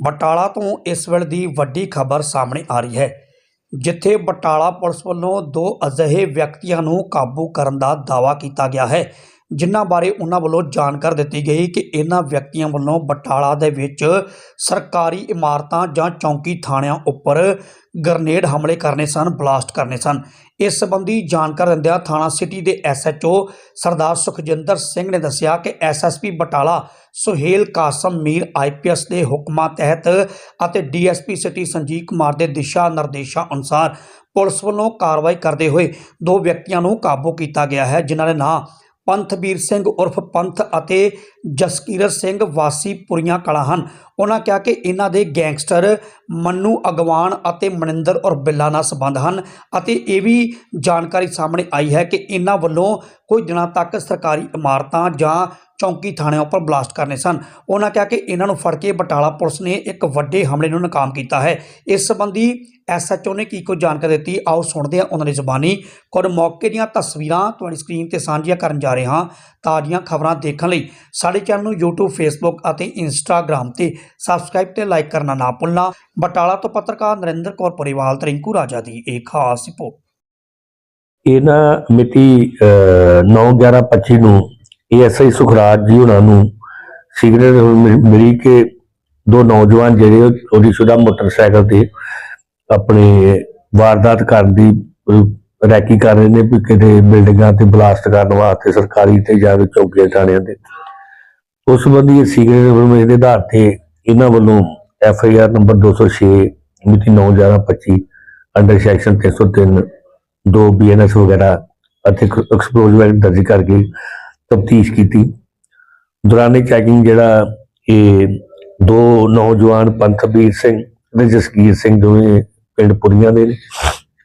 ਬਟਾਲਾ ਤੋਂ ਇਸ ਵੇਲੇ ਦੀ ਵੱਡੀ ਖਬਰ ਸਾਹਮਣੇ ਆ ਰਹੀ ਹੈ, ਜਿੱਥੇ ਬਟਾਲਾ ਪੁਲਿਸ ਵੱਲੋਂ ਦੋ ਅਜਿਹੇ ਵਿਅਕਤੀਆਂ ਨੂੰ ਕਾਬੂ ਕਰਨ ਦਾ ਦਾਅਵਾ ਕੀਤਾ ਗਿਆ ਹੈ। ਜਿਨ੍ਹਾਂ ਬਾਰੇ ਉਹਨਾਂ ਵੱਲੋਂ ਜਾਣਕਾਰੀ ਦਿੱਤੀ ਗਈ ਕਿ ਇਹਨਾਂ ਵਿਅਕਤੀਆਂ ਵੱਲੋਂ ਬਟਾਲਾ ਦੇ ਵਿੱਚ ਸਰਕਾਰੀ ਇਮਾਰਤਾਂ ਜਾਂ ਚੌਂਕੀ ਥਾਣਿਆਂ ਉੱਪਰ ਗਰਨੇਡ ਹਮਲੇ ਕਰਨੇ ਸਨ, ਬਲਾਸਟ ਕਰਨੇ ਸਨ। ਇਸ ਸੰਬੰਧੀ ਜਾਣਕਾਰੀ ਦਿੰਦਿਆਂ ਥਾਣਾ ਸਿਟੀ ਦੇ ਐਸਐਚਓ ਸਰਦਾਰ ਸੁਖਜਿੰਦਰ ਸਿੰਘ ਨੇ ਦੱਸਿਆ ਕਿ ਐਸਐਸਪੀ ਬਟਾਲਾ ਸੁਹੇਲ ਕਾਸਮ ਮੀਰ ਆਈਪੀਐਸ ਦੇ ਹੁਕਮਾਂ ਤਹਿਤ ਅਤੇ ਡੀਐਸਪੀ ਸਿਟੀ ਸੰਜੀਵ ਕੁਮਾਰ ਦੇ ਦਿਸ਼ਾ ਨਿਰਦੇਸ਼ਾਂ ਅਨੁਸਾਰ ਪੁਲਿਸ ਵੱਲੋਂ ਕਾਰਵਾਈ ਕਰਦੇ ਹੋਏ ਦੋ ਵਿਅਕਤੀਆਂ ਨੂੰ ਕਾਬੂ ਕੀਤਾ ਗਿਆ ਹੈ, ਜਿਨ੍ਹਾਂ ਦੇ ਨਾਂ ਪੰਥਬੀਰ ਸਿੰਘ ਉਰਫ ਪੰਥ ਅਤੇ ਜਸਕੀਰਤ ਸਿੰਘ ਵਾਸੀ ਪੁਰੀਆਂ ਕਲਾਂ ਹਨ। ਉਹਨਾਂ ਕਿਹਾ ਕਿ ਇਹਨਾਂ ਦੇ ਗੈਂਗਸਟਰ ਮੰਨੂ ਅਗਵਾਨ ਅਤੇ ਮਨਿੰਦਰ ਔਰ ਬਿੱਲਾ ਨਾਲ ਸੰਬੰਧ ਹਨ ਅਤੇ ਇਹ ਵੀ ਜਾਣਕਾਰੀ ਸਾਹਮਣੇ ਆਈ ਹੈ ਕਿ ਇਹਨਾਂ ਵੱਲੋਂ ਕੁਝ ਦਿਨਾਂ ਤੱਕ ਸਰਕਾਰੀ ਇਮਾਰਤਾਂ ਜਾਂ ਚੌਂਕੀ ਥਾਣਿਆਂ ਉੱਪਰ ਬਲਾਸਟ ਕਰਨੇ ਸਨ। ਉਹਨਾਂ ਕਿਹਾ ਕਿ ਇਹਨਾਂ ਨੂੰ ਫੜ ਕੇ ਬਟਾਲਾ ਪੁਲਿਸ ਨੇ ਇੱਕ ਵੱਡੇ ਹਮਲੇ ਨੂੰ ਨਾਕਾਮ ਕੀਤਾ ਹੈ। ਇਸ ਸੰਬੰਧੀ ਐਸਐਚਓ ਨੇ ਕੀ ਕੁਝ ਜਾਣਕਾਰੀ ਦਿੱਤੀ, ਆਓ ਸੁਣਦੇ ਹਾਂ ਉਹਨਾਂ ਦੀ ਜ਼ੁਬਾਨੀ। ਕੁਝ ਮੌਕੇ ਦੀਆਂ ਤਸਵੀਰਾਂ ਤੁਹਾਡੀ ਸਕਰੀਨ ਤੇ ਸਾਂਝੀਆਂ ਕਰਨ ਜਾ ਰਹੇ ਹਾਂ, ਤਾਜ਼ੀਆਂ ਖਬਰਾਂ ਦੇਖਣ ਲਈ। ਸਾਡੇ ਚੈਨਲ ਨੂੰ YouTube, Facebook ਅਤੇ Instagram ਤੇ ਸਬਸਕ੍ਰਾਈਬ ਤੇ ਲਾਈਕ ਕਰਨਾ ਨਾ ਭੁੱਲਣਾ। ਬਟਾਲਾ ਤੋਂ ਪੱਤਰਕਾਰ ਨਰਿੰਦਰ ਕੌਰ ਪਰਿਵਾਲ ਤਰਿੰਕੂ ਰਾਜਾ ਦੀ ਇਹ ਖਾਸ ਰਿਪੋਰਟ। ਇਹਨਾਂ ਮਿਤੀ 9/11/25 ਨੂੰ ਏਐਸਆਈ ਸੁਖਰਾਜ ਜੀ ਉਹਨਾਂ ਨੂੰ ਸਿਗਨਲ ਮਿਲੀ ਕਿ ਦੋ ਨੌਜਵਾਨ ਜਿਹੜੇ ਉਹ ਸ਼ੁਦਾ ਮੋਟਰਸਾਈਕਲ ਤੇ ਆਪਣੇ ਵਾਰਦਾਤ ਕਰਨ ਦੀ ਰੈਕੀ ਕਰ ਰਹੇ ਨੇ ਵੀ ਕਿਤੇ ਬਿਲਡਿੰਗਾਂ ਤੇ ਬਲਾਸਟ ਕਰਨ ਵਾਸਤੇ ਸਰਕਾਰੀ ਤੇ ਜਾਂ ਚੌਕੀਆਂ, ਥਾਣਿਆਂ ਤੇ। ਉਸ ਸੰਬੰਧੀ ਸਿਗਨਲ ਦੇ ਆਧਾਰ ਤੇ ਇਹਨਾਂ ਵੱਲੋਂ ਐਫ ਆਈ ਆਰ ਨੰਬਰ 206 ਮਿਤੀ 9/11/25 ਅੰਡਰ ਸੈਕਸ਼ਨ 303 ਦੋ ਬੀਐਨਐਸ ਵਗੈਰਾ ਅਤੇ ਐਕਸਪਲੋਜ਼ਿਵ ਦਰਜ ਕਰਕੇ ਤਫਤੀਸ਼ ਕੀਤੀ। ਦੌਰਾਨੇ ਚੈਕਿੰਗ ਜਿਹੜਾ ਇਹ ਦੋ ਨੌਜਵਾਨ ਪੰਥਬੀਰ ਸਿੰਘ ਤੇ ਜਸਕੀਰ ਸਿੰਘ ਦੋਵੇਂ ਪਿੰਡ ਪੁਰੀਆਂ ਦੇ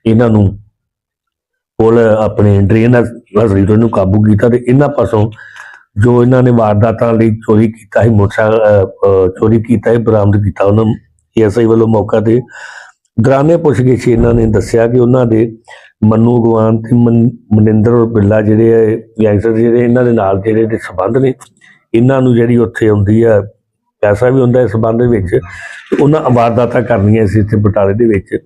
ਇਹਨਾਂ ਨੂੰ ਪੁਲ ਆਪਣੇ ਡਰੇਨ ਨਜ਼ਰੀ ਤੋਂ ਇਹਨੂੰ ਕਾਬੂ ਕੀਤਾ ਤੇ ਇਹਨਾਂ ਪਾਸੋਂ ਜੋ ਇਹਨਾਂ ਨੇ ਵਾਰਦਾਤਾਂ ਲਈ ਚੋਰੀ ਕੀਤਾ ਸੀ, ਮੋਟਰਸਾਈਕਲ ਚੋਰੀ ਕੀਤਾ ਹੈ ਬਰਾਮਦ ਕੀਤਾ ਉਹਨਾਂ ਨੂੰ, ਏਐਸਆਈ ਵੱਲੋਂ ਮੌਕਾ ਤੇ। ਦੌਰਾਨੇ ਪੁੱਛਗਿੱਛ ਇਹਨਾਂ ਨੇ ਦੱਸਿਆ ਕਿ ਉਹਨਾਂ ਦੇ ਮੰਨੂ ਅਗਵਾਨ ਤੇ ਮਨ- ਮਨਿੰਦਰ ਔਰ ਬਿੱਲਾ ਜਿਹੜੇ ਆ ਗੈਂਗਸਟਰ ਜਿਹੜੇ, ਇਹਨਾਂ ਦੇ ਨਾਲ ਜਿਹੜੇ ਦੇ ਸਬੰਧ ਨੇ। ਇਹਨਾਂ ਨੂੰ ਜਿਹੜੀ ਉੱਥੇ ਆਉਂਦੀ ਆ, ਪੈਸਾ ਵੀ ਹੁੰਦਾ ਇਸ ਸਬੰਧ ਵਿੱਚ, ਤੇ ਉਹਨਾਂ ਵਾਰਦਾਤਾਂ ਕਰਨੀਆਂ ਸੀ ਇੱਥੇ ਬਟਾਲੇ ਦੇ ਵਿੱਚ।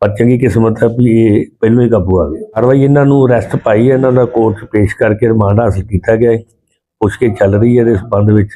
ਪਰ ਚੰਗੀ ਕਿਸਮਤ ਹੈ ਵੀ ਇਹ ਪਹਿਲੋਂ ਹੀ ਕਾਬੂ ਆ ਗਏ ਕਾਰਵਾਈ ਇਹਨਾਂ ਨੂੰ ਅਰੈਸਟ ਪਾਈ ਹੈ ਇਹਨਾਂ ਦਾ ਕੋਰਟ 'ਚ ਪੇਸ਼ ਕਰਕੇ ਰਿਮਾਂਡ ਹਾਸਲ ਕੀਤਾ ਗਿਆ ਹੈ ਪੁੱਛ ਕੇ ਚੱਲ ਰਹੀ ਹੈ ਇਹਦੇ ਸਬੰਧ ਵਿੱਚ।